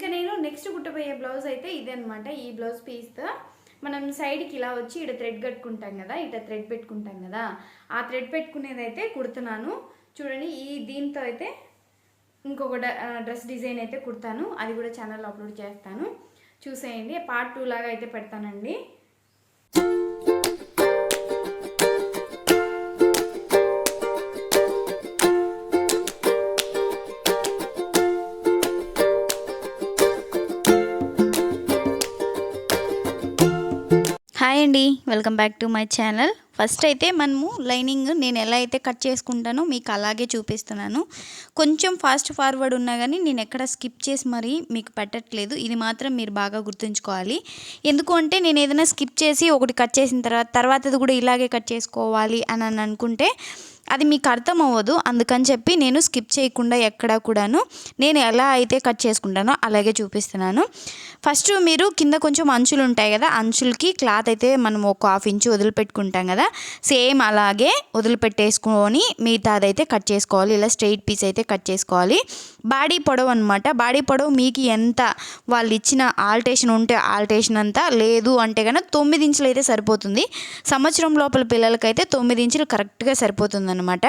ఇంకా నేను next కుట్టబోయే blouse అయితే ఇదే అనమాట ఈ బ్లౌజ్ పీస్తో మనం సైడ్కి ఇలా వచ్చి ఇక్కడ థ్రెడ్ కట్టుకుంటాం కదా ఇట థ్రెడ్ పెట్టుకుంటాం కదా ఆ థ్రెడ్ పెట్టుకునేది అయితే కుడుతున్నాను. చూడండి ఈ దీంతో అయితే ఇంకొక డ్రెస్ డిజైన్ అయితే కుడతాను. అది కూడా ఛానల్లో అప్లోడ్ చేస్తాను. చూసేయండి పార్ట్ టూ లాగా అయితే పెడతానండి. హాయ్ అండి welcome back to my channel. First అయితే మనము లైనింగ్ నేను ఎలా అయితే కట్ చేసుకుంటానో మీకు అలాగే చూపిస్తున్నాను. కొంచెం ఫాస్ట్ ఫార్వర్డ్ ఉన్నా కానీ నేను ఎక్కడ స్కిప్ చేసి మరీ మీకు పెట్టట్లేదు. ఇది మాత్రం మీరు బాగా గుర్తుంచుకోవాలి. ఎందుకు అంటే నేను ఏదైనా స్కిప్ చేసి ఒకటి కట్ చేసిన తర్వాత తర్వాతది కూడా ఇలాగే కట్ చేసుకోవాలి అని అని అనుకుంటే అది మీకు అర్థం అవ్వదు అందుకని చెప్పి నేను స్కిప్ చేయకుండా ఎక్కడా కూడాను నేను ఎలా అయితే కట్ చేసుకుంటానో అలాగే చూపిస్తున్నాను. ఫస్ట్ మీరు కింద కొంచెం అంచులు ఉంటాయి కదా అంచులకి క్లాత్ అయితే మనం ఒక హాఫ్ ఇంచు వదిలిపెట్టుకుంటాం కదా సేమ్ అలాగే వదిలిపెట్టేసుకొని మిగతాదైతే కట్ చేసుకోవాలి. ఇలా స్ట్రెయిట్ పీస్ అయితే కట్ చేసుకోవాలి. బాడీ పొడవు అనమాట బాడీ పొడవు మీకు ఎంత వాళ్ళు ఇచ్చిన ఆల్టేషన్ ఉంటే ఆల్టేషన్ అంతా లేదు అంటే కనుక తొమ్మిది ఇంచులు అయితే సరిపోతుంది. సంవత్సరం లోపల పిల్లలకైతే తొమ్మిది ఇంచులు కరెక్ట్గా సరిపోతుంది అనమాట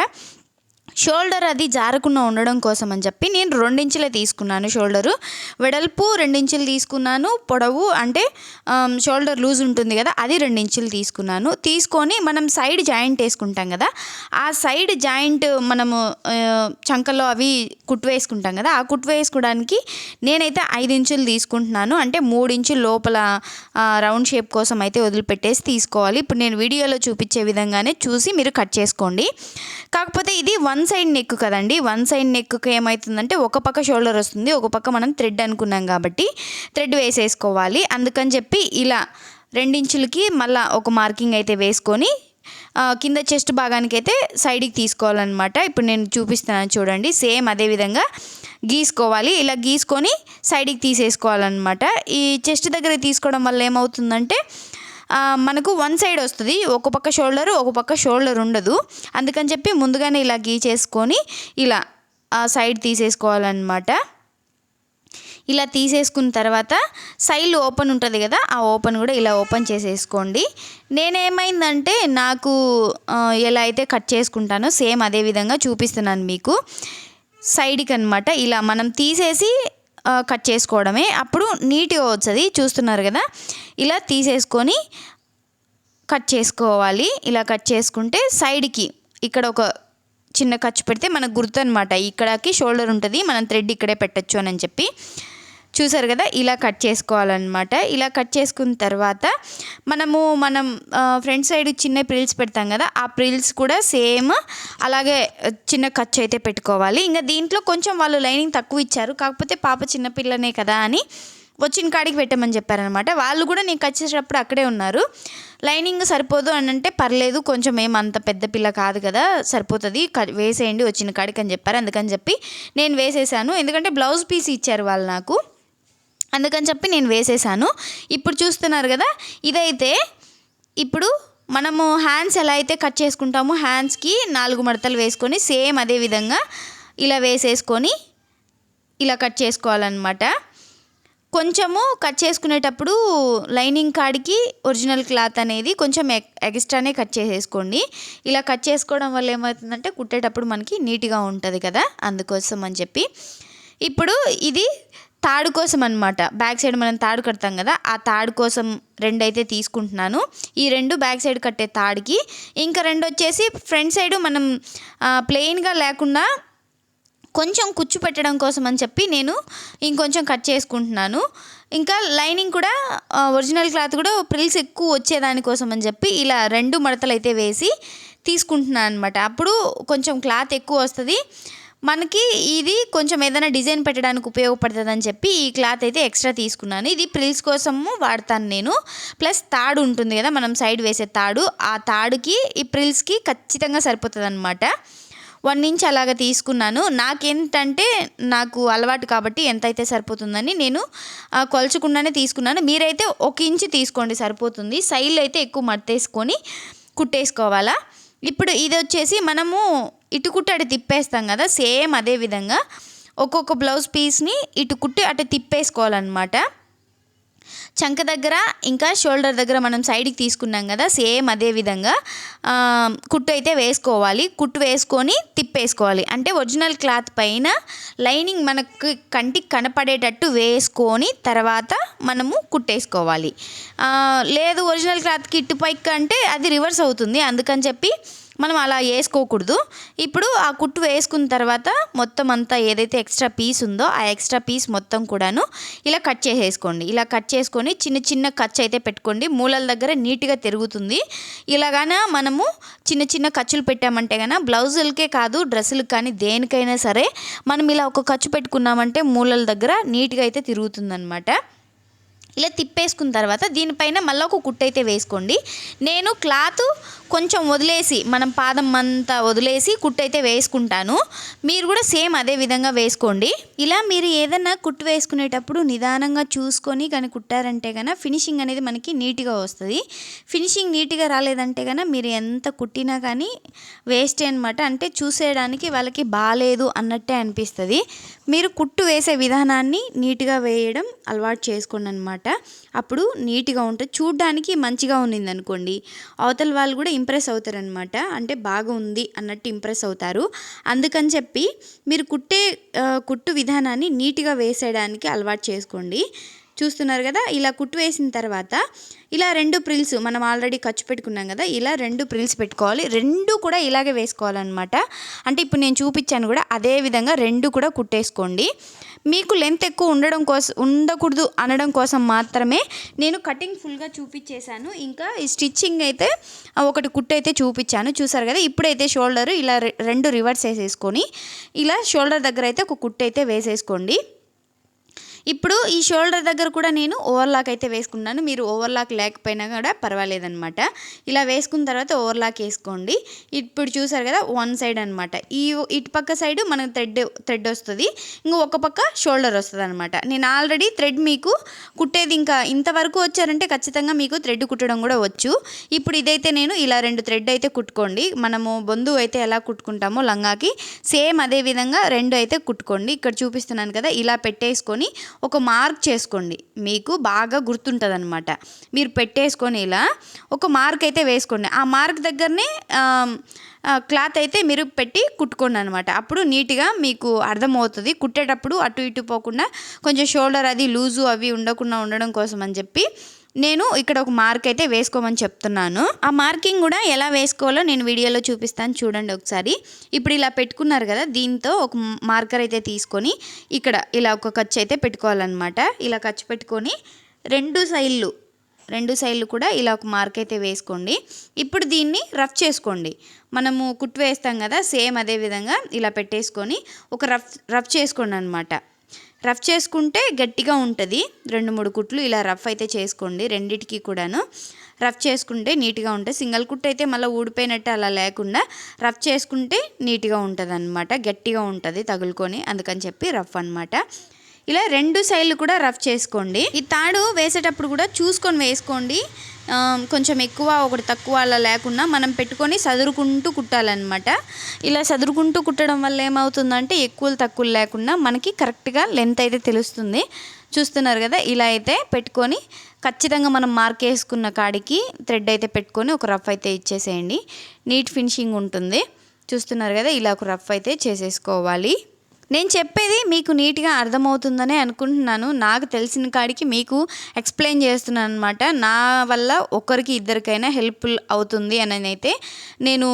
షోల్డర్ అది జారకుండా ఉండడం కోసం అని చెప్పి నేను రెండించులే తీసుకున్నాను షోల్డరు. వెడల్పు రెండించులు తీసుకున్నాను పొడవు అంటే షోల్డర్ లూజ్ ఉంటుంది కదా అది రెండించులు తీసుకున్నాను. తీసుకొని మనం సైడ్ జాయింట్ వేసుకుంటాం కదా ఆ సైడ్ జాయింట్ మనము చంకలో అవి కుట్టు వేసుకుంటాం కదా ఆ కుట్టు వేసుకోవడానికి నేనైతే ఐదు ఇంచులు తీసుకుంటున్నాను. అంటే మూడు ఇంచులు లోపల రౌండ్ షేప్ కోసం అయితే వదిలిపెట్టేసి తీసుకోవాలి. ఇప్పుడు నేను వీడియోలో చూపించే విధంగానే చూసి మీరు కట్ చేసుకోండి. కాకపోతే ఇది వన్ సైడ్ నెక్ కదండి వన్ సైడ్ నెక్కి ఏమవుతుందంటే ఒక పక్క షోల్డర్ వస్తుంది ఒక పక్క మనం థ్రెడ్ అనుకున్నాం కాబట్టి థ్రెడ్ వేసేసుకోవాలి. అందుకని చెప్పి ఇలా రెండించులకి మళ్ళీ ఒక మార్కింగ్ అయితే వేసుకొని కింద చెస్ట్ భాగానికి అయితే సైడ్కి తీసుకోవాలన్నమాట. ఇప్పుడు నేను చూపిస్తున్నాను చూడండి సేమ్ అదే విధంగా గీసుకోవాలి. ఇలా గీసుకొని సైడ్కి తీసేసుకోవాలన్నమాట. ఈ చెస్ట్ దగ్గర తీసుకోవడం వల్ల ఏమవుతుందంటే మనకు వన్ సైడ్ వస్తుంది. ఒక పక్క షోల్డర్ ఒక పక్క షోల్డర్ ఉండదు. అందుకని చెప్పి ముందుగానే ఇలా గీచేసుకొని ఇలా ఆ సైడ్ తీసేసుకోవాలన్నమాట. ఇలా తీసేసుకున్న తర్వాత సైడ్ ఓపెన్ ఉంటుంది కదా ఆ ఓపెన్ కూడా ఇలా ఓపెన్ చేసేసుకోండి. నేనేమైందంటే నాకు ఎలా అయితే కట్ చేసుకుంటానో సేమ్ అదే విధంగా చూపిస్తున్నాను మీకు. సైడ్కి అనమాట ఇలా మనం తీసేసి కట్ చేసుకోవడమే. అప్పుడు నీట్గా వస్తుంది చూస్తున్నారు కదా. ఇలా తీసేసుకొని కట్ చేసుకోవాలి. ఇలా కట్ చేసుకుంటే సైడ్కి ఇక్కడ ఒక చిన్న ఖర్చు పెడితే మనకు గుర్తు అనమాట ఇక్కడకి షోల్డర్ ఉంటుంది. మనం థ్రెడ్ ఇక్కడే పెట్టచ్చు అని చెప్పి. చూసారు కదా? ఇలా కట్ చేసుకోవాలన్నమాట. ఇలా కట్ చేసుకున్న తర్వాత మనము మనం ఫ్రంట్ సైడ్ చిన్న ప్రిల్స్ పెడతాం కదా? ఆ ప్రిల్స్ కూడా సేమ్ అలాగే చిన్న ఖర్చు అయితే పెట్టుకోవాలి. ఇంకా దీంట్లో కొంచెం వాళ్ళు లైనింగ్ తక్కువ ఇచ్చారు. కాకపోతే పాప చిన్నపిల్లనే కదా అని వచ్చిన కాడికి పెట్టమని చెప్పారనమాట. వాళ్ళు కూడా నేను వచ్చేటప్పుడు అక్కడే ఉన్నారు. లైనింగ్ సరిపోదు అని అంటే పర్లేదు కొంచెం ఏం అంత పెద్ద పిల్ల కాదు కదా సరిపోతుంది క- వేసేయండి వచ్చిన కాడికి అని చెప్పారు. అందుకని చెప్పి నేను వేసేసాను. ఎందుకంటే బ్లౌజ్ పీస్ ఇచ్చారు వాళ్ళు నాకు. అందుకని చెప్పి నేను వేసేసాను. ఇప్పుడు చూస్తున్నారు కదా ఇదైతే ఇప్పుడు మనము హ్యాండ్స్ ఎలా అయితే కట్ చేసుకుంటామో హ్యాండ్స్కి నాలుగు మడతలు వేసుకొని సేమ్ అదే విధంగా ఇలా వేసేసుకొని ఇలా కట్ చేసుకోవాలన్నమాట. కొంచెము కట్ చేసుకునేటప్పుడు లైనింగ్ కాడికి ఒరిజినల్ క్లాత్ అనేది కొంచెం ఎక్- ఎక్స్ట్రానే కట్ చేసేసుకోండి. ఇలా కట్ చేసుకోవడం వల్ల ఏమవుతుందంటే కుట్టేటప్పుడు మనకి నీట్గా ఉంటుంది కదా అందుకోసం అని చెప్పి. ఇప్పుడు ఇది తాడు కోసం అనమాట బ్యాక్ సైడ్ మనం తాడు కడతాం కదా ఆ తాడు కోసం రెండు అయితే తీసుకుంటున్నాను. ఈ రెండు బ్యాక్ సైడ్ కట్టే తాడుకి. ఇంకా రెండు వచ్చేసి ఫ్రంట్ సైడ్ మనం ప్లెయిన్గా లేకుండా కొంచెం కుచ్చు పెట్టడం కోసం అని చెప్పి నేను ఇంకొంచెం కట్ చేసుకుంటున్నాను. ఇంకా లైనింగ్ కూడా ఒరిజినల్ క్లాత్ కూడా ప్రిల్స్ ఎక్కువ వచ్చేదానికోసం అని చెప్పి ఇలా రెండు మడతలు అయితే వేసి తీసుకుంటున్నాను అనమాట అప్పుడు కొంచెం క్లాత్ ఎక్కువ వస్తుంది. మనకి ఇది కొంచెం ఏదైనా డిజైన్ పెట్టడానికి ఉపయోగపడుతుంది అని చెప్పి ఈ క్లాత్ అయితే ఎక్స్ట్రా తీసుకున్నాను. ఇది ప్రిల్స్ కోసము వాడతాను నేను. ప్లస్ తాడు ఉంటుంది కదా మనం సైడ్ వేసే తాడు. ఆ తాడుకి ఈ ప్రిల్స్కి ఖచ్చితంగా సరిపోతుంది అనమాట వన్ ఇంచ్ అలాగ తీసుకున్నాను. నాకేంటంటే నాకు అలవాటు కాబట్టి ఎంత అయితే సరిపోతుందని నేను కొలుచుకుండానే కొలచకుండానే తీసుకున్నాను. మీరైతే ఒక ఇంచు తీసుకోండి సరిపోతుంది. సైడ్లో అయితే ఎక్కువ మట్టేసుకొని కుట్టేసుకోవాలా. ఇప్పుడు ఇది వచ్చేసి మనము ఇటు కుట్టి అటు తిప్పేస్తాం కదా సేమ్ అదే విధంగా ఒక్కొక్క బ్లౌజ్ పీస్ని ఇటు కుట్టి అటు తిప్పేసుకోవాలన్నమాట. చంక దగ్గర ఇంకా షోల్డర్ దగ్గర మనం సైడ్కి తీసుకున్నాం కదా సేమ్ అదే విధంగా కుట్టు అయితే వేసుకోవాలి. కుట్టు వేసుకొని తిప్పేసుకోవాలి. అంటే ఒరిజినల్ క్లాత్ పైన లైనింగ్ మనకు కంటికి కనపడేటట్టు వేసుకొని తర్వాత మనము కుట్టేసుకోవాలి. లేదు ఒరిజినల్ క్లాత్కి కిట్టు పైకి అంటే అది రివర్స్ అవుతుంది. అందుకని చెప్పి మనం అలా వేసుకోకూడదు. ఇప్పుడు ఆ కుట్టు వేసుకున్న తర్వాత మొత్తం అంతా ఏదైతే ఎక్స్ట్రా పీస్ ఉందో ఆ ఎక్స్ట్రా పీస్ మొత్తం కూడాను ఇలా కట్ చేసేసుకోండి. ఇలా కట్ చేసుకొని చిన్న చిన్న కచ్ అయితే పెట్టుకోండి. మూలల దగ్గర నీట్గా తిరుగుతుంది. ఇలాగాన మనము చిన్న చిన్న ఖర్చులు పెట్టామంటే కనుక బ్లౌజులకే కాదు డ్రెస్సులకు కానీ దేనికైనా సరే మనం ఇలా ఒక ఖర్చు పెట్టుకున్నామంటే మూలల దగ్గర నీట్గా అయితే తిరుగుతుందనమాట ఇలా తిప్పేసుకున్న తర్వాత దీనిపైన మళ్ళీ ఒక కుట్టు అయితే వేసుకోండి. నేను క్లాత్ కొంచెం వదిలేసి మనం పాదం అంతా వదిలేసి కుట్టు అయితే వేసుకుంటాను. మీరు కూడా సేమ్ అదే విధంగా వేసుకోండి. ఇలా మీరు ఏదైనా కుట్టు వేసుకునేటప్పుడు నిదానంగా చూసుకొని కానీ కుట్టారంటే కనుక ఫినిషింగ్ అనేది మనకి నీట్గా వస్తుంది. ఫినిషింగ్ నీట్గా రాలేదంటే కనుక మీరు ఎంత కుట్టినా కానీ వేస్టే అనమాట అంటే చూసేయడానికి వాళ్ళకి బాగాలేదు అన్నట్టే అనిపిస్తుంది. మీరు కుట్టు వేసే విధానాన్ని నీట్గా వేయడం అలవాటు చేసుకోండి అనమాట అప్పుడు నీట్గా ఉంటుంది. చూడ్డానికి మంచిగా ఉండింది అనుకోండి అవతల వాళ్ళు కూడా ఇంప్రెస్ అవుతారనమాట అంటే బాగా ఉంది అన్నట్టు ఇంప్రెస్ అవుతారు. అందుకని చెప్పి మీరు కుట్టే కుట్టు విధానాన్ని నీట్గా వేసేయడానికి అలవాటు చేసుకోండి. చూస్తున్నారు కదా ఇలా కుట్టు వేసిన తర్వాత ఇలా రెండు ప్రిల్స్ మనం ఆల్రెడీ ఖర్చు పెట్టుకున్నాం కదా ఇలా రెండు ప్రిల్స్ పెట్టుకోవాలి. రెండు కూడా ఇలాగే వేసుకోవాలన్నమాట. అంటే ఇప్పుడు నేను చూపించాను కూడా అదే విధంగా రెండు కూడా కుట్టేసుకోండి. మీకు లెంత్ ఎక్కువ ఉండడం కోసం ఉండకూడదు అనడం కోసం మాత్రమే నేను కటింగ్ ఫుల్గా చూపించేశాను ఇంకా ఈ స్టిచ్చింగ్ అయితే ఒకటి కుట్టు అయితే చూపించాను చూసారు కదా ఇప్పుడైతే షోల్డర్ ఇలా రెండు రివర్స్ వేసేసుకొని ఇలా షోల్డర్ దగ్గర అయితే ఒక కుట్టు అయితే వేసేసుకోండి. ఇప్పుడు ఈ షోల్డర్ దగ్గర కూడా నేను ఓవర్లాక్ అయితే వేసుకున్నాను. మీరు ఓవర్లాక్ లేకపోయినా కూడా పర్వాలేదనమాట ఇలా వేసుకున్న తర్వాత ఓవర్లాక్ వేసుకోండి. ఇప్పుడు చూసారు కదా వన్ సైడ్ అనమాట ఈ ఇటు పక్క సైడ్ మనకు థ్రెడ్ థ్రెడ్ వస్తుంది. ఇంకో ఒక పక్క షోల్డర్ వస్తుంది అనమాట నేను ఆల్రెడీ థ్రెడ్ మీకు కుట్టేది ఇంకా ఇంతవరకు వచ్చారంటే ఖచ్చితంగా మీకు థ్రెడ్ కుట్టడం కూడా వచ్చు. ఇప్పుడు ఇదైతే నేను ఇలా రెండు థ్రెడ్ అయితే కుట్టుకోండి. మనము బొందు అయితే ఎలా కుట్టుకుంటామో లంగాకి సేమ్ అదే విధంగా రెండు అయితే కుట్టుకోండి. ఇక్కడ చూపిస్తున్నాను కదా ఇలా పెట్టేసుకొని ఒక మార్క్ చేసుకోండి. మీకు బాగా గుర్తుంటుంది అనమాట మీరు పెట్టేసుకొని ఇలా ఒక మార్క్ అయితే వేసుకోండి. ఆ మార్క్ దగ్గరనే క్లాత్ అయితే మీరు పెట్టి కుట్టుకోండి అనమాట అప్పుడు నీట్గా మీకు అర్థమవుతుంది. కుట్టేటప్పుడు అటు ఇటు పోకుండా కొంచెం షోల్డర్ అది లూజు అవి ఉండకుండా ఉండడం కోసం అని చెప్పి నేను ఇక్కడ ఒక మార్క్ అయితే వేసుకోమని చెప్తున్నాను. ఆ మార్కింగ్ కూడా ఎలా వేసుకోవాలో నేను వీడియోలో చూపిస్తాను చూడండి ఒకసారి. ఇప్పుడు ఇలా పెట్టుకున్నారు కదా దీంతో ఒక మార్కర్ అయితే తీసుకొని ఇక్కడ ఇలా ఒక ఖర్చు అయితే పెట్టుకోవాలన్నమాట. ఇలా ఖర్చు పెట్టుకొని రెండు సైడ్లు రెండు సైడ్లు కూడా ఇలా ఒక మార్క్ అయితే వేసుకోండి. ఇప్పుడు దీన్ని రఫ్ చేసుకోండి. మనము కుట్టు వేస్తాం కదా సేమ్ అదే విధంగా ఇలా పెట్టేసుకొని ఒక రఫ్ రఫ్ చేసుకోండి అనమాట రఫ్ చేసుకుంటే గట్టిగా ఉంటుంది. రెండు మూడు కుట్లు ఇలా రఫ్ అయితే చేసుకోండి రెండిటికి కూడాను. రఫ్ చేసుకుంటే నీట్గా ఉంటుంది. సింగిల్ కుట్ అయితే మళ్ళీ ఊడిపోయినట్టు అలా లేకుండా రఫ్ చేసుకుంటే నీట్గా ఉంటుంది అనమాట గట్టిగా ఉంటుంది తగులుకొని అందుకని చెప్పి రఫ్ అనమాట ఇలా రెండు సైడ్లు కూడా రఫ్ చేసుకోండి. ఈ తాడు వేసేటప్పుడు కూడా చూసుకొని వేసుకోండి. కొంచెం ఎక్కువ ఒకటి తక్కువ అలా లేకుండా మనం పెట్టుకొని సదురుకుంటూ కుట్టాలన్నమాట. ఇలా సదురుకుంటూ కుట్టడం వల్ల ఏమవుతుందంటే ఎక్కువలు తక్కువలు లేకుండా మనకి కరెక్ట్గా లెంత్ అయితే తెలుస్తుంది. చూస్తున్నారు కదా ఇలా అయితే పెట్టుకొని ఖచ్చితంగా మనం మార్క్ వేసుకున్న కాడికి థ్రెడ్ అయితే పెట్టుకొని ఒక రఫ్ అయితే ఇచ్చేసేయండి. నీట్ ఫినిషింగ్ ఉంటుంది. చూస్తున్నారు కదా ఇలా ఒక రఫ్ అయితే చేసేసుకోవాలి. నేను చెప్పేది మీకు నీట్గా అర్థమవుతుందనే అనుకుంటున్నాను. నాకు తెలిసిన కాడికి మీకు ఎక్స్ప్లెయిన్ చేస్తున్నాను అనమాట నా వల్ల ఒకరికి ఇద్దరికైనా హెల్ప్ఫుల్ అవుతుంది అని అయితే నేను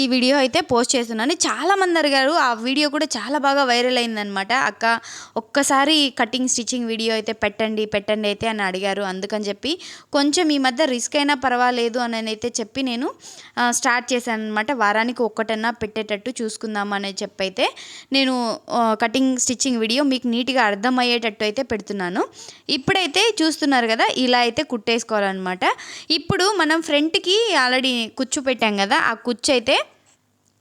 ఈ వీడియో అయితే పోస్ట్ చేస్తున్నాను. చాలామంది అడిగారు. ఆ వీడియో కూడా చాలా బాగా వైరల్ అయిందనమాట అక్క ఒక్కసారి కటింగ్ స్టిచ్చింగ్ వీడియో అయితే పెట్టండి పెట్టండి అయితే అని అడిగారు. అందుకని చెప్పి కొంచెం ఈ మధ్య రిస్క్ అయినా పర్వాలేదు అని అయితే చెప్పి నేను స్టార్ట్ చేశాను అనమాట వారానికి ఒక్కటన్నా పెట్టేటట్టు చూసుకుందాం అని చెప్పి అయితే నేను కటింగ్ స్టిచ్చింగ్ వీడియో మీకు నీట్గా అర్థమయ్యేటట్టు అయితే పెడుతున్నాను. ఇప్పుడైతే చూస్తున్నారు కదా ఇలా అయితే కుట్టేసుకోవాలన్నమాట. ఇప్పుడు మనం ఫ్రంట్కి ఆల్రెడీ కుచ్చు పెట్టాం కదా ఆ కుచ్చు అయితే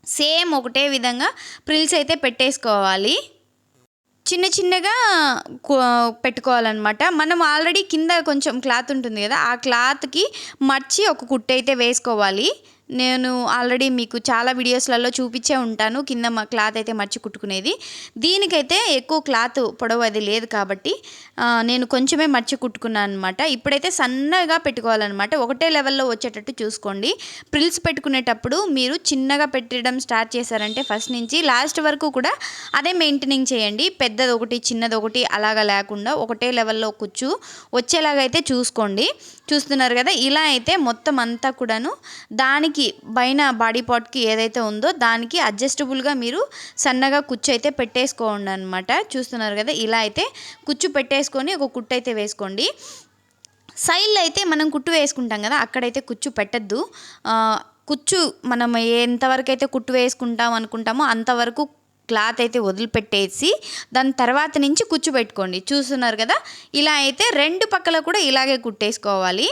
సేమ్ ఒకటే విధంగా ప్రిల్స్ అయితే పెట్టేసుకోవాలి. చిన్న చిన్నగా పెట్టుకోవాలన్నమాట. మనం ఆల్రెడీ కింద కొంచెం క్లాత్ ఉంటుంది కదా ఆ క్లాత్కి మర్చి ఒక కుట్టు అయితే వేసుకోవాలి. నేను ఆల్రెడీ మీకు చాలా వీడియోస్లలో చూపించే ఉంటాను. కింద మా క్లాత్ అయితే మర్చి కుట్టుకునేది. దీనికైతే ఎక్కువ క్లాత్ పొడవు అది లేదు కాబట్టి నేను కొంచెమే మర్చి కుట్టుకున్నాను అనమాట ఇప్పుడైతే సన్నగా పెట్టుకోవాలన్నమాట. ఒకటే లెవెల్లో వచ్చేటట్టు చూసుకోండి. ప్రిల్స్ పెట్టుకునేటప్పుడు మీరు చిన్నగా పెట్టడం స్టార్ట్ చేశారంటే ఫస్ట్ నుంచి లాస్ట్ వరకు కూడా అదే మెయింటెనింగ్ చేయండి. పెద్దది ఒకటి చిన్నది ఒకటి అలాగా లేకుండా ఒకటే లెవెల్లో కుచ్చు వచ్చేలాగా అయితే చూసుకోండి. చూస్తున్నారు కదా ఇలా అయితే మొత్తం అంతా కూడాను దానికి పైన బాడీ పార్ట్కి ఏదైతే ఉందో దానికి అడ్జస్టబుల్గా మీరు సన్నగా కుచ్చు అయితే పెట్టేసుకోండి అనమాట చూస్తున్నారు కదా ఇలా అయితే కుచ్చు పెట్టేసుకొని ఒక కుట్టు అయితే వేసుకోండి. సైడ్లో అయితే మనం కుట్టు వేసుకుంటాం కదా అక్కడైతే కుచ్చు పెట్టద్దు. కుచ్చు మనం ఎంతవరకు అయితే కుట్టు వేసుకుంటాం అనుకుంటామో అంతవరకు క్లాత్ అయితే వదిలిపెట్టేసి దాని తర్వాత నుంచి కుచ్చు పెట్టుకోండి. చూస్తున్నారు కదా ఇలా అయితే రెండు పక్కల కూడా ఇలాగే కుట్టేసుకోవాలి.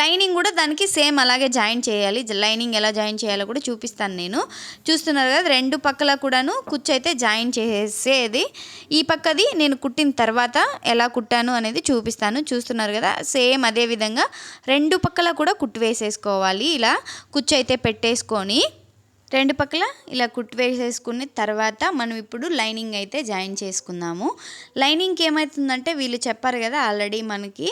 లైనింగ్ కూడా దానికి సేమ్ అలాగే జాయిన్ చేయాలి. లైనింగ్ ఎలా జాయిన్ చేయాలో కూడా చూపిస్తాను నేను. చూస్తున్నారు కదా రెండు పక్కల కూడాను కుచ్చు అయితే జాయిన్ చేసేది. ఈ పక్కది నేను కుట్టిన తర్వాత ఎలా కుట్టాను అనేది చూపిస్తాను. చూస్తున్నారు కదా సేమ్ అదే విధంగా రెండు పక్కల కూడా కుట్టు వేసేసుకోవాలి. ఇలా కుచ్చు అయితే పెట్టేసుకొని రెండు పక్కల ఇలా కుట్టు వేసేసుకున్న తర్వాత మనం ఇప్పుడు లైనింగ్ అయితే జాయిన్ చేసుకుందాము. లైనింగ్కి ఏమవుతుందంటే వీళ్ళు చెప్పారు కదా ఆల్రెడీ మనకి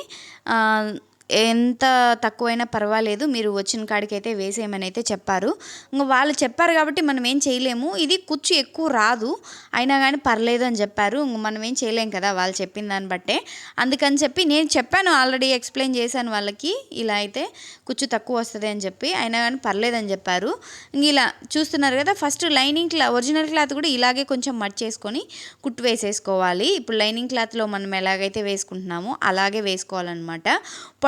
ఎంత తక్కువైనా పర్వాలేదు మీరు వచ్చిన కాడికి అయితే వేసేయమని అయితే చెప్పారు. ఇంకా వాళ్ళు చెప్పారు కాబట్టి మనం ఏం చేయలేము ఇది కుచ్చు ఎక్కువ రాదు అయినా కానీ పర్లేదు అని చెప్పారు. ఇంక మనం ఏం చేయలేం కదా వాళ్ళు చెప్పిన దాన్ని బట్టే. అందుకని చెప్పి నేను చెప్పాను ఆల్రెడీ ఎక్స్ప్లెయిన్ చేశాను వాళ్ళకి ఇలా అయితే కుచ్చు తక్కువ వస్తుంది అని చెప్పి అయినా కానీ పర్లేదని చెప్పారు. ఇంక ఇలా చూస్తున్నారు కదా ఫస్ట్ లైనింగ్ క్లా ఒరిజినల్ క్లాత్ కూడా ఇలాగే కొంచెం మట్ చేసుకొని కుట్టు వేసేసుకోవాలి. ఇప్పుడు లైనింగ్ క్లాత్లో మనం ఎలాగైతే వేసుకుంటున్నామో అలాగే వేసుకోవాలన్నమాట.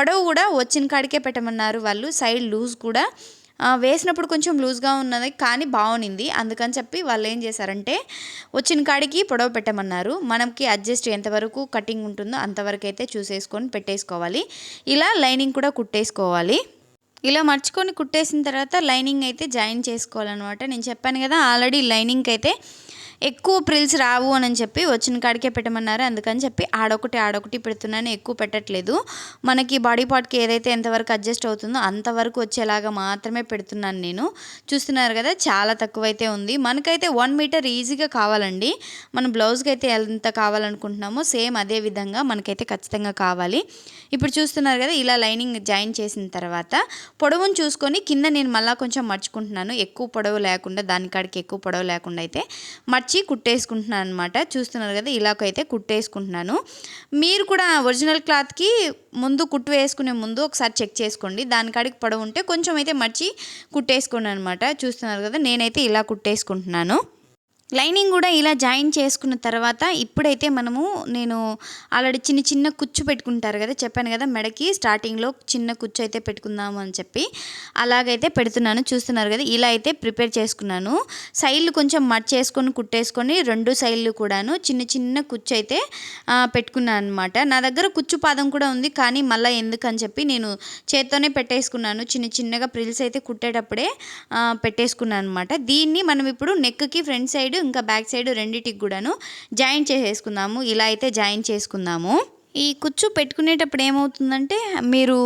పొడవు కూడా వచ్చిన కాడికే పెట్టమన్నారు వాళ్ళు. సైడ్ లూజ్ కూడా. వేసినప్పుడు కొంచెం లూజ్గా ఉన్నది కానీ బాగునింది. అందుకని చెప్పి వాళ్ళు ఏం చేశారంటే వచ్చిన కాడికి పొడవు పెట్టమన్నారు. మనకి అడ్జస్ట్ ఎంతవరకు కటింగ్ ఉంటుందో అంతవరకు అయితే చూసేసుకొని పెట్టేసుకోవాలి. ఇలా లైనింగ్ కూడా కుట్టేసుకోవాలి. ఇలా మర్చుకొని కుట్టేసిన తర్వాత లైనింగ్ అయితే జాయిన్ చేసుకోవాలన్నమాట. నేను చెప్పాను కదా ఆల్రెడీ లైనింగ్కి అయితే ఎక్కువ ప్రిల్స్ రావు అని చెప్పి వచ్చిన కాడికే పెట్టమన్నారు. అందుకని చెప్పి ఆడొకటి ఆడొకటి పెడుతున్నాను. ఎక్కువ పెట్టట్లేదు. మనకి బాడీ పార్ట్కి ఏదైతే ఎంతవరకు అడ్జస్ట్ అవుతుందో అంతవరకు వచ్చేలాగా మాత్రమే పెడుతున్నాను నేను. చూస్తున్నారు కదా చాలా తక్కువ అయితే ఉంది. మనకైతే వన్ మీటర్ ఈజీగా కావాలండి. మన బ్లౌజ్కి అయితే ఎంత కావాలనుకుంటున్నామో సేమ్ అదే విధంగా మనకైతే ఖచ్చితంగా కావాలి. ఇప్పుడు చూస్తున్నారు కదా ఇలా లైనింగ్ జాయిన్ చేసిన తర్వాత పొడవును చూసుకొని కింద నేను మళ్ళీ కొంచెం మర్చుకుంటున్నాను. ఎక్కువ పొడవు లేకుండా దాని కాడికి ఎక్కువ పొడవు లేకుండా అయితే మర్చి కుట్టేసుకుంటున్నాను అనమాట చూస్తున్నారు కదా ఇలాగైతే కుట్టేసుకుంటున్నాను. మీరు కూడా ఒరిజినల్ క్లాత్కి ముందు కుట్టు వేసుకునే ముందు ఒకసారి చెక్ చేసుకోండి. దాని కాడికి పొడవు ఉంటే కొంచెం అయితే మర్చి కుట్టేసుకోండి అనమాట చూస్తున్నారు కదా నేనైతే ఇలా కుట్టేసుకుంటున్నాను. లైనింగ్ కూడా ఇలా జాయిన్ చేసుకున్న తర్వాత ఇప్పుడైతే మనము నేను ఆల్రెడీ చిన్న చిన్న కుచ్చు పెట్టుకుంటారు కదా చెప్పాను కదా మెడకి స్టార్టింగ్లో చిన్న కుచ్చు అయితే పెట్టుకుందాము అని చెప్పి అలాగైతే పెడుతున్నాను చూస్తున్నారు కదా ఇలా అయితే ప్రిపేర్ చేసుకున్నాను. సైడ్లు కొంచెం మట్ చేసుకొని కుట్టేసుకొని రెండు సైడ్లు కూడాను చిన్న చిన్న కుచ్చు అయితే పెట్టుకున్నాను అనమాట నా దగ్గర కుచ్చు పాదం కూడా ఉంది కానీ మళ్ళీ ఎందుకని చెప్పి నేను చేత్తోనే పెట్టేసుకున్నాను. చిన్న చిన్నగా ప్రిల్స్ అయితే కుట్టేటప్పుడే పెట్టేసుకున్నాను అనమాట దీన్ని మనం ఇప్పుడు నెక్కి ఫ్రంట్ సైడ్ ఇంకా బ్యాక్ సైడ్ రెండిటికి కూడాను జాయిన్ చేసేసుకుందాము. ఇలా అయితే జాయిన్ చేసుకుందాము. ఈ కుచ్చు పెట్టుకునేటప్పుడు ఏమవుతుందంటే మీరు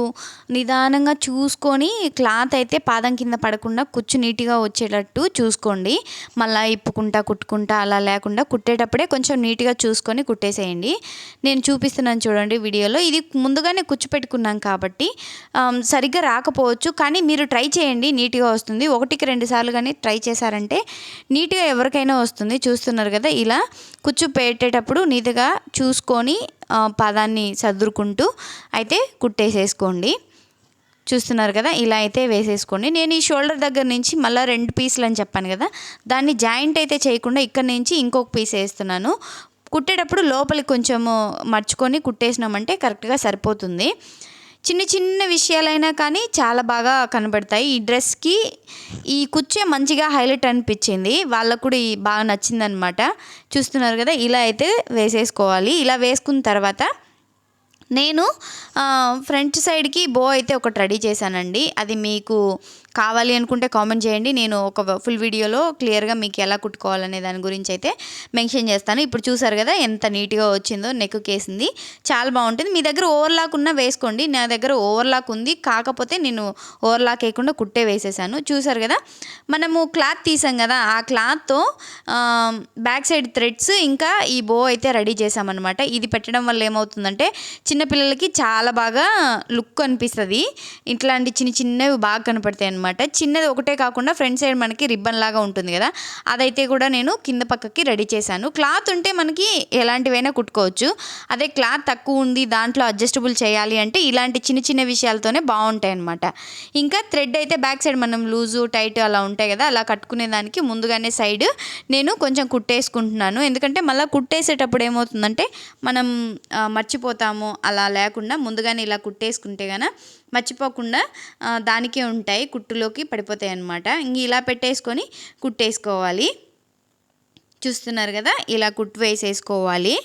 నిదానంగా చూసుకొని క్లాత్ అయితే పాదం కింద పడకుండా కుచ్చు నీట్గా వచ్చేటట్టు చూసుకోండి. మళ్ళీ ఇప్పుకుంటా కుట్టుకుంటా అలా లేకుండా కుట్టేటప్పుడే కొంచెం నీట్గా చూసుకొని కుట్టేసేయండి. నేను చూపిస్తున్నాను చూడండి వీడియోలో. ఇది ముందుగానే కుచ్చు పెట్టుకున్నాం కాబట్టి సరిగ్గా రాకపోవచ్చు. కానీ మీరు ట్రై చేయండి నీట్గా వస్తుంది. ఒకటికి రెండు సార్లు కానీ ట్రై చేశారంటే నీట్గా ఎవరికైనా వస్తుంది. చూస్తున్నారు కదా ఇలా కుచ్చు పెట్టేటప్పుడు నీట్గా చూసుకొని పదాన్ని చదురుకుంటూ అయితే కుట్టేసేసుకోండి. చూస్తున్నారు కదా ఇలా అయితే వేసేసుకోండి. నేను ఈ షోల్డర్ దగ్గర నుంచి మళ్ళీ రెండు పీసులు అని చెప్పాను కదా దాన్ని జాయింట్ అయితే చేయకుండా ఇక్కడ నుంచి ఇంకొక పీస్ వేస్తున్నాను. కుట్టేటప్పుడు లోపలికి కొంచెము మర్చుకొని కుట్టేసినామంటే కరెక్ట్గా సరిపోతుంది. చిన్న చిన్న విషయాలైనా కానీ చాలా బాగా కనబడతాయి. ఈ డ్రెస్కి ఈ కుచ్చే మంచిగా హైలైట్ అనిపించింది. వాళ్ళకు కూడా ఈ బాగా నచ్చిందనమాట చూస్తున్నారు కదా ఇలా అయితే వేసేసుకోవాలి. ఇలా వేసుకున్న తర్వాత నేను ఫ్రంట్ సైడ్కి బో అయితే ఒకటి రెడీ చేశానండి. అది మీకు కావాలి అనుకుంటే కామెంట్ చేయండి. నేను ఒక ఫుల్ వీడియోలో క్లియర్గా మీకు ఎలా కుట్టుకోవాలనే దాని గురించి అయితే మెన్షన్ చేస్తాను. ఇప్పుడు చూసారు కదా ఎంత నీట్గా వచ్చిందో నెక్ కేసింది. చాలా బాగుంటుంది. మీ దగ్గర ఓవర్లాక్ ఉన్నా వేసుకోండి. నా దగ్గర ఓవర్లాక్ ఉంది. కాకపోతే నేను ఓవర్లాక్ వేయకుండా కుట్టే వేసేసాను. చూసారు కదా? మనము క్లాత్ తీసాం కదా. ఆ క్లాత్తో బ్యాక్ సైడ్ థ్రెడ్స్ ఇంకా ఈ బో అయితే రెడీ చేసామన్నమాట ఇది పెట్టడం వల్ల ఏమవుతుందంటే చిన్నపిల్లలకి చాలా బాగా లుక్ అనిపిస్తుంది. ఇట్లాంటి చిన్న చిన్నవి బాగా కనపడతాయి అన్నమాట అనమాట చిన్నది ఒకటే కాకుండా ఫ్రంట్ సైడ్ మనకి రిబ్బన్ లాగా ఉంటుంది కదా. అదైతే కూడా నేను కింద పక్కకి రెడీ చేశాను. క్లాత్ ఉంటే మనకి ఎలాంటివైనా కుట్టుకోవచ్చు. అదే క్లాత్ తక్కువ ఉంది దాంట్లో అడ్జస్టబుల్ చేయాలి అంటే ఇలాంటి చిన్న చిన్న విషయాలతోనే బాగుంటాయి అనమాట ఇంకా థ్రెడ్ అయితే బ్యాక్ సైడ్ మనం లూజు టైట్ అలా ఉంటాయి కదా అలా కట్టుకునే దానికి ముందుగానే సైడ్ నేను కొంచెం కుట్టేసుకుంటున్నాను. ఎందుకంటే మళ్ళీ కుట్టేసేటప్పుడు ఏమవుతుందంటే మనం మర్చిపోతాము. అలా లేకుండా ముందుగానే ఇలా కుట్టేసుకుంటే గన మర్చిపోకుండా దానికే ఉంటాయి కుట్టులోకి పడిపోతాయి అన్నమాట. ఇంక ఇలా పెట్టేసుకొని కుట్టేసుకోవాలి. చూస్తున్నారు కదా ఇలా కుట్టు వేసేసుకోవాలి.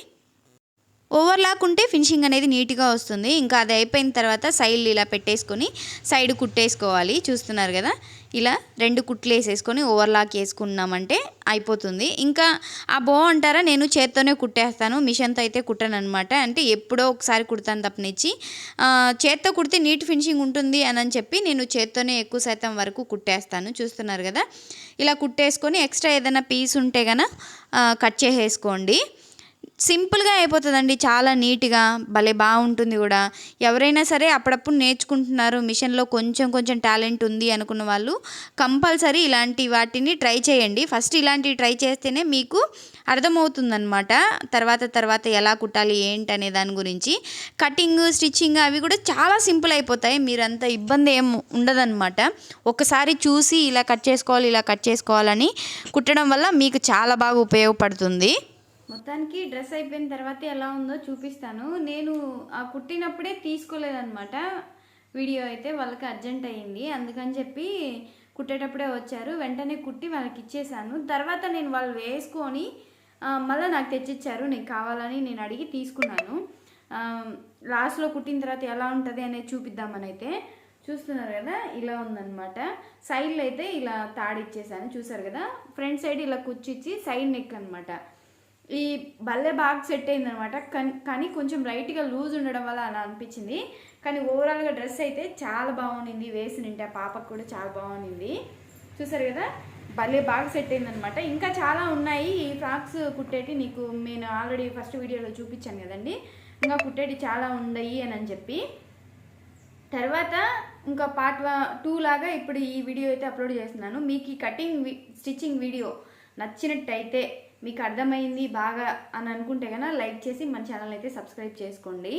ఓవర్లాక్ ఉంటే ఫినిషింగ్ అనేది నీట్గా వస్తుంది. ఇంకా అది అయిపోయిన తర్వాత సైడ్ ఇలా పెట్టేసుకొని సైడ్ కుట్టేసుకోవాలి. చూస్తున్నారు కదా ఇలా రెండు కుట్లు వేసేసుకొని ఓవర్లాక్ వేసుకున్నామంటే అయిపోతుంది. ఇంకా ఆ బో అంటారా నేను చేత్తోనే కుట్టేస్తాను మిషన్తో అయితే కుట్టాను అనమాట అంటే ఎప్పుడో ఒకసారి కుడతాను తప్పనిచ్చి చేత్తో కుడితే నీట్ ఫినిషింగ్ ఉంటుంది అని అని చెప్పి నేను చేత్తోనే ఎక్కువ శాతం వరకు కుట్టేస్తాను. చూస్తున్నారు కదా? ఇలా కుట్టేసుకొని ఎక్స్ట్రా ఏదైనా పీస్ ఉంటే కనుక కట్ చేసేసుకోండి. సింపుల్గా అయిపోతుందండి చాలా నీట్గా భలే బాగుంటుంది కూడా. ఎవరైనా సరే అప్పుడప్పుడు నేర్చుకుంటున్నారు మిషన్లో కొంచెం కొంచెం టాలెంట్ ఉంది అనుకున్న వాళ్ళు కంపల్సరీ ఇలాంటి వాటిని ట్రై చేయండి. ఫస్ట్ ఇలాంటివి ట్రై చేస్తేనే మీకు అర్థమవుతుందన్నమాట. తర్వాత తర్వాత ఎలా కుట్టాలి ఏంటి అనే దాని గురించి. కటింగ్ స్టిచ్చింగ్ అవి కూడా చాలా సింపుల్ అయిపోతాయి. మీరంత ఇబ్బంది ఏం ఉండదన్నమాట. ఒకసారి చూసి ఇలా కట్ చేసుకోవాలి ఇలా కట్ చేసుకోవాలని కుట్టడం వల్ల మీకు చాలా బాగా ఉపయోగపడుతుంది. మొత్తానికి డ్రెస్ అయిపోయిన తర్వాత ఎలా ఉందో చూపిస్తాను. నేను ఆ కుట్టినప్పుడే తీసుకోలేదన్నమాట. వీడియో అయితే వాళ్ళకి అర్జెంట్ అయ్యింది. అందుకని చెప్పి కుట్టేటప్పుడే వచ్చారు. వెంటనే కుట్టి వాళ్ళకి ఇచ్చేసాను. తర్వాత నేను వాళ్ళు వేసుకొని మళ్ళీ నాకు తెచ్చిచ్చారు. నేను కావాలని నేను అడిగి తీసుకున్నాను. లాస్ట్లో కుట్టిన తర్వాత ఎలా ఉంటుంది అనేది చూపిద్దామని అయితే చూస్తున్నారు కదా ఇలా ఉందన్నమాట. సైడ్లో అయితే ఇలా తాడిచ్చేసాను చూసారు కదా? ఫ్రంట్ సైడ్ ఇలా కుచ్చిచ్చి సైడ్ నెక్ అనమాట ఈ భలే బాగా సెట్ అయింది అనమాట కానీ కొంచెం లైట్గా లూజ్ ఉండడం వల్ల అలా అనిపించింది. కానీ ఓవరాల్గా డ్రెస్ అయితే చాలా బాగుండింది. వేసి నింటే ఆ పాపకు కూడా చాలా బాగుండింది. చూసారు కదా? భలే బాగా సెట్ అయిందనమాట ఇంకా చాలా ఉన్నాయి. ఈ ఫ్రాక్స్ కుట్టేటి నీకు నేను ఆల్రెడీ ఫస్ట్ వీడియోలో చూపించాను కదండి. ఇంకా కుట్టేటి చాలా ఉన్నాయి అని అని చెప్పి. తర్వాత ఇంకా పార్ట్ టూ లాగా ఇప్పుడు ఈ వీడియో అయితే అప్లోడ్ చేస్తున్నాను. మీకు ఈ కటింగ్ స్టిచ్చింగ్ వీడియో నచ్చినట్టయితే మీకు అర్థమైంది బాగా అని అనుకుంటే కనుక లైక్ చేసి మన ఛానల్ అయితే సబ్స్క్రైబ్ చేసుకోండి.